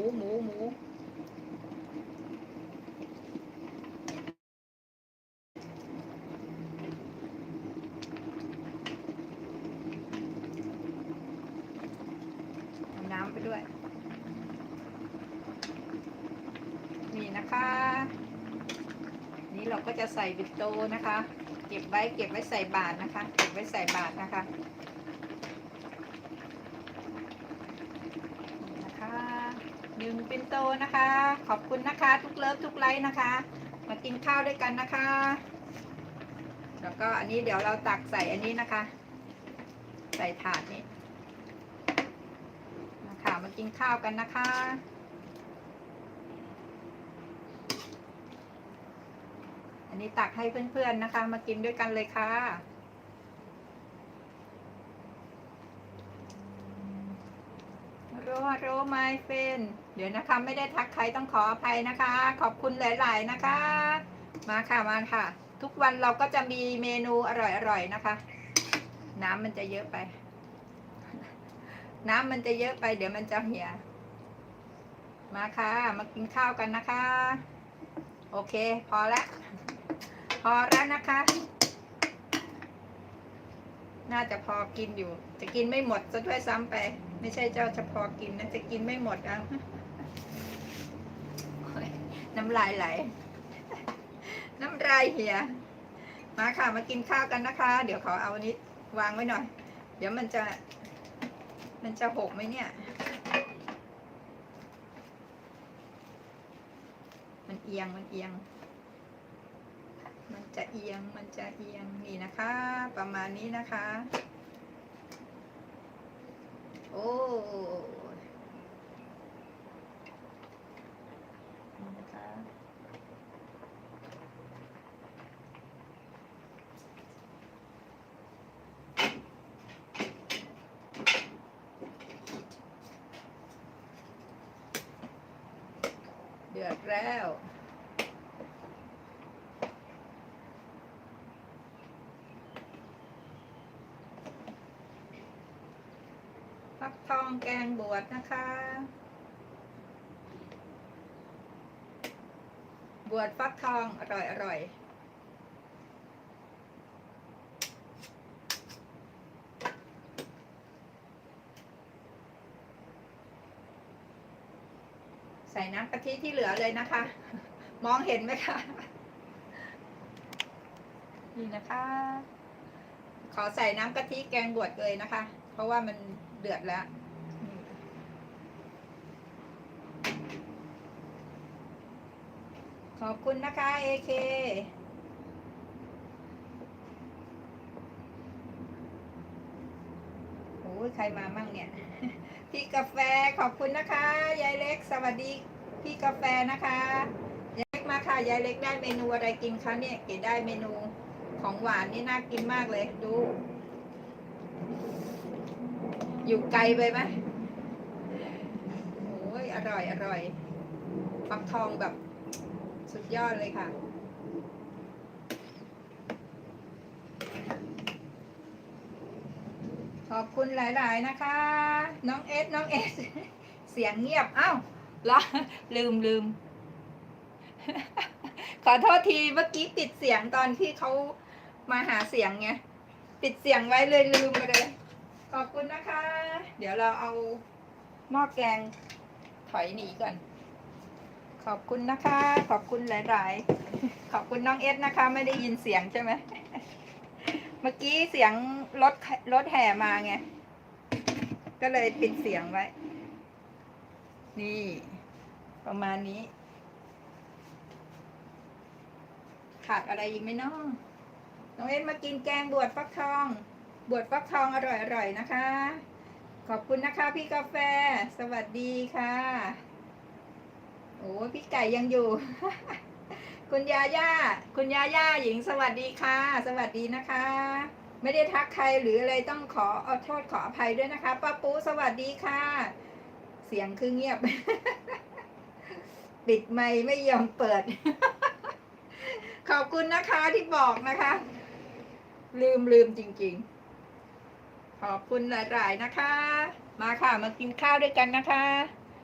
มูหมูหมูน้ำไปด้วย นี่นะคะ นี่เราก็จะใส่บิดโตนะคะ เก็บไว้เก็บไว้ใส่บาทนะคะ เก็บไว้ใส่บาทนะคะนี่นะคะ หนึ่งปินโตนะคะ ขอบคุณนะคะ ทุกเลิฟทุกไลค์นะคะ มากินข้าวด้วยกันนะคะ แล้วก็อันนี้เดี๋ยวเราตักใส่อันนี้นะคะ ใส่ถาดนี้นะคะมากินข้าวกันนะคะอันนี้ตักให้เพื่อนๆนะคะ มากินด้วยกันเลยค่ะ โรโรไมเฟนเดี๋ยวนะคะ ไม่ได้ทักใครต้องขออภัยนะคะ ขอบคุณหลาย ๆ นะคะ มาค่ะมาค่ะ ทุกวันเราก็จะมีเมนูอร่อยๆนะคะ น้ำมันจะเยอะไป น้ำมันจะเยอะไป เดี๋ยวมันจะเหี่ยมาค่ะ มากินข้าวกันนะคะ โอเค พอแล้วพอแล้วนะคะ น่าจะพอกินอยู่ จะกินไม่หมดซะด้วยซ้ำไป ไม่ใช่เจ้าจะพอกินนะจะกินไม่หมดอะน้ำลายไหล น้ำลายเหี่ยมาค่ะมากินข้าวกันนะคะ เดี๋ยวขอเอาอันนี้วางไว้หน่อย เดี๋ยวมันจะ มันจะหกไหมเนี่ย มันเอียงมันเอียง มันจะเอียงมันจะเอียงนี่นะคะ ประมาณนี้นะคะ โอ้นี่นะคะเดือดแล้ว ฟักทองแกงบวชนะคะ บวชฟักทองอร่อยอร่อยใส่น้ำกะทิที่เหลือเลยนะคะ มองเห็นไหมคะ นี่นะคะ ขอใส่น้ำกะทิแกงบวชเลยนะคะ เพราะว่ามัน เดือดแล้วขอบคุณนะคะ AK โอ้ยใครมามั่งเนี่ย พี่กาแฟขอบคุณนะคะ ยายเล็กสวัสดีพี่กาแฟนะคะยายเล็กมาค่ะ ยายเล็กได้เมนูอะไรกินคะเนี่ย เก๋ได้เมนูของหวานนี่น่ากินมากเลยดู อยู่ไกลไปไหมโอ้ยอร่อย อร่อยฟักทองแบบสุดยอดเลยค่ะ ขอบคุณหลาย ๆ นะคะ น้องเอส น้องเอส เสียงเงียบ อ้าวเหรอลืมลืม ขอโทษทีเมื่อกี้ปิดเสียงตอนที่เขามาหาเสียงไง ปิดเสียงไว้เลยลืมไปเลย ขอบคุณนะคะ เดี๋ยวเราเอาหม้อแกงถอยหนีก่อน ขอบคุณนะคะ ขอบคุณหลาย ๆ ขอบคุณน้องเอสนะคะ ไม่ได้ยินเสียงใช่ไหมเมื่อกี้เสียงรถรถแห่มาไง ก็เลยปิดเสียงไว้ นี่ ประมาณนี้ ขาดอะไรอีกไหมน้อง น้องเอ็นมากินแกงบวชฟักทอง บวชฟักทองอร่อยๆนะคะ ขอบคุณนะคะพี่กาแฟ สวัสดีค่ะโอ้พี่ไก่ยังอยู่ คุณยาย่า คุณยาย่าหญิงสวัสดีค่ะ สวัสดีนะคะ ไม่ได้ทักใครหรืออะไรต้องขอเอาโทษขออภัยด้วยนะคะป้าปูสวัสดีค่ะ เสียงคือเงียบ ปิดไมค์ไม่ยอมเปิด ขอบคุณนะคะที่บอกนะคะ ลืมลืมจริง ๆ ขอบคุณหลาย ๆ นะคะ มาค่ะ มากินข้าวด้วยกันนะคะ